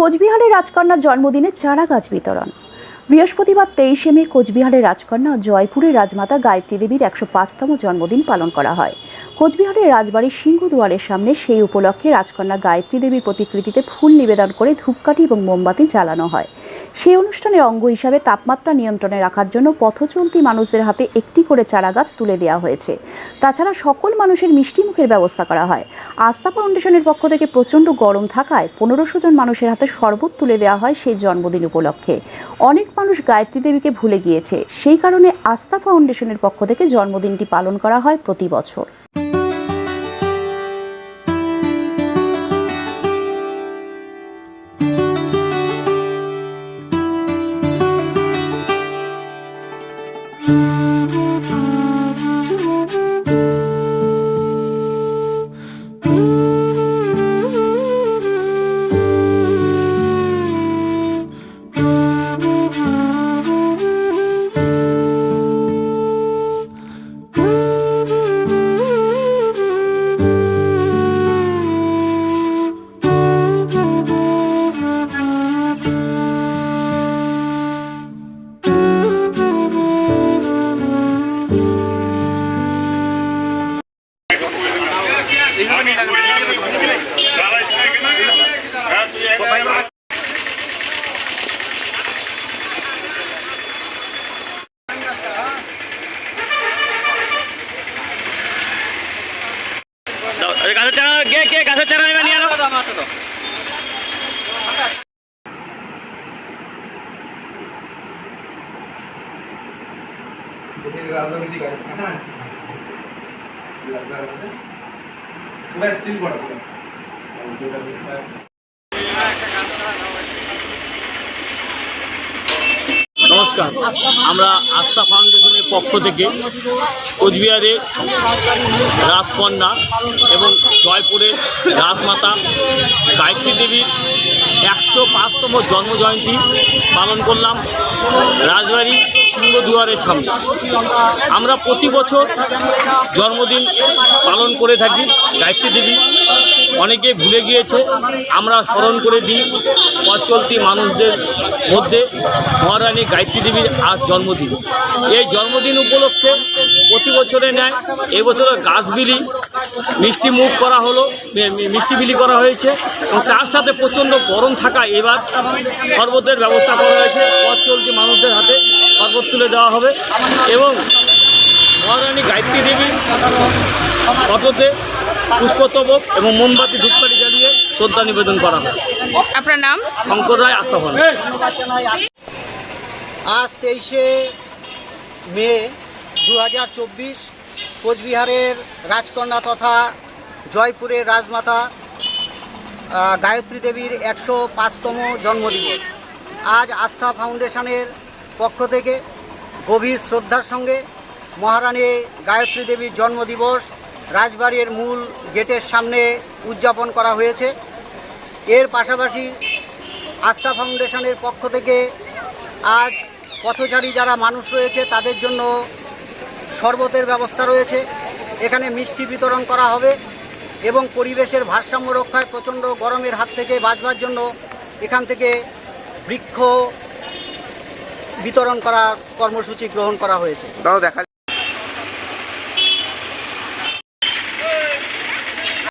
কোচবিহারের রাজকন্যার জন্মদিনে চারা গাছ বিতরণ। বৃহস্পতিবার তেইশে মে কোচবিহারের রাজকন্যা জয়পুরে জয়পুরের রাজমাতা গায়ত্রী দেবীর একশো পাঁচতম জন্মদিন পালন করা হয়। কোচবিহারের রাজবাড়ির সিংহদুয়ারের সামনে সেই উপলক্ষে রাজকন্যা গায়ত্রী দেবীর প্রতিকৃতিতে ফুল নিবেদন করে ধূপকাঠি এবং মোমবাতি জ্বালানো হয়। সেই অনুষ্ঠানের অঙ্গ হিসাবে তাপমাত্রা নিয়ন্ত্রণে রাখার জন্য পথচলতি মানুষদের হাতে একটি করে চারা গাছ তুলে দেওয়া হয়েছে। তাছাড়া সকল মানুষের মিষ্টি মুখের ব্যবস্থা করা হয়। আস্থা ফাউন্ডেশনের পক্ষ থেকে প্রচণ্ড গরম থাকায় পনেরোশো জন মানুষের হাতে শরবত তুলে দেওয়া হয় সেই জন্মদিন উপলক্ষে। অনেক মানুষ গায়ত্রী দেবীকে ভুলে গিয়েছে। সেই কারণে আস্থা ফাউন্ডেশনের পক্ষ থেকে জন্মদিনটি পালন করা হয় প্রতি বছর। কে কে গাছের চারা স্টিল করা নমস্কার আমরা আস্থা ফাউন্ডেশনের পক্ষ থেকে কোচবিহারের রাজকন্যা এবং জয়পুরের রাজমাতা গায়ত্রী দেবীর একশো পাঁচতম জন্মজয়ন্তী পালন করলাম রাজবাড়ি। সিংহদুয়ারের সামনে। আমরা প্রতি বছর জন্মদিন পালন করে থাকি, গায়ত্রী দেবী। অনেকে ভুলে গিয়েছে, আমরা স্মরণ করে দিই পথ চলতি মানুষদের মধ্যে মহারানী গায়ত্রী দেবীর আজ জন্মদিন। এই জন্মদিন উপলক্ষে প্রতি বছরে নেয়, এবছরে গাছ বিলি, মিষ্টি মুখ করা হলো মিষ্টি বিলি করা হয়েছে এবং তার সাথে প্রচণ্ড গরম থাকা এবার শরবতের ব্যবস্থা করা হয়েছে, পথ চলতি মানুষদের হাতে। শরবত তুলে দেওয়া হবে এবং মহারানী গায়ত্রী দেবীর ফটোতে পুষ্পস্তবক এবং মোমবাতি ধূপকাঠি জ্বালিয়ে শ্রদ্ধা নিবেদন করা হয় আপনার নাম? শঙ্কর রায় আস্থাফল আজ তেইশে মে দু হাজার চব্বিশ কোচবিহারের রাজকন্যা তথা জয়পুরের রাজমাতা গায়ত্রী দেবীর একশো পাঁচতম জন্মদিবস। আজ আস্থা ফাউন্ডেশনের পক্ষ থেকে গভীর শ্রদ্ধার সঙ্গে মহারানী গায়ত্রী দেবীর জন্মদিবস রাজবাড়ির মূল গেটের সামনে উদযাপন করা হয়েছে। এর পাশাপাশি আস্থা ফাউন্ডেশনের পক্ষ থেকে আজ পথচারী যারা মানুষ রয়েছে, তাদের জন্য শরবতের ব্যবস্থা রয়েছে। এখানে মিষ্টি বিতরণ করা হবে এবং পরিবেশের ভারসাম্য রক্ষায় প্রচণ্ড গরমের হাত থেকে বাঁচবার জন্য এখান থেকে বৃক্ষ বিতরণ করা কর্মসূচি গ্রহণ করা হয়েছে।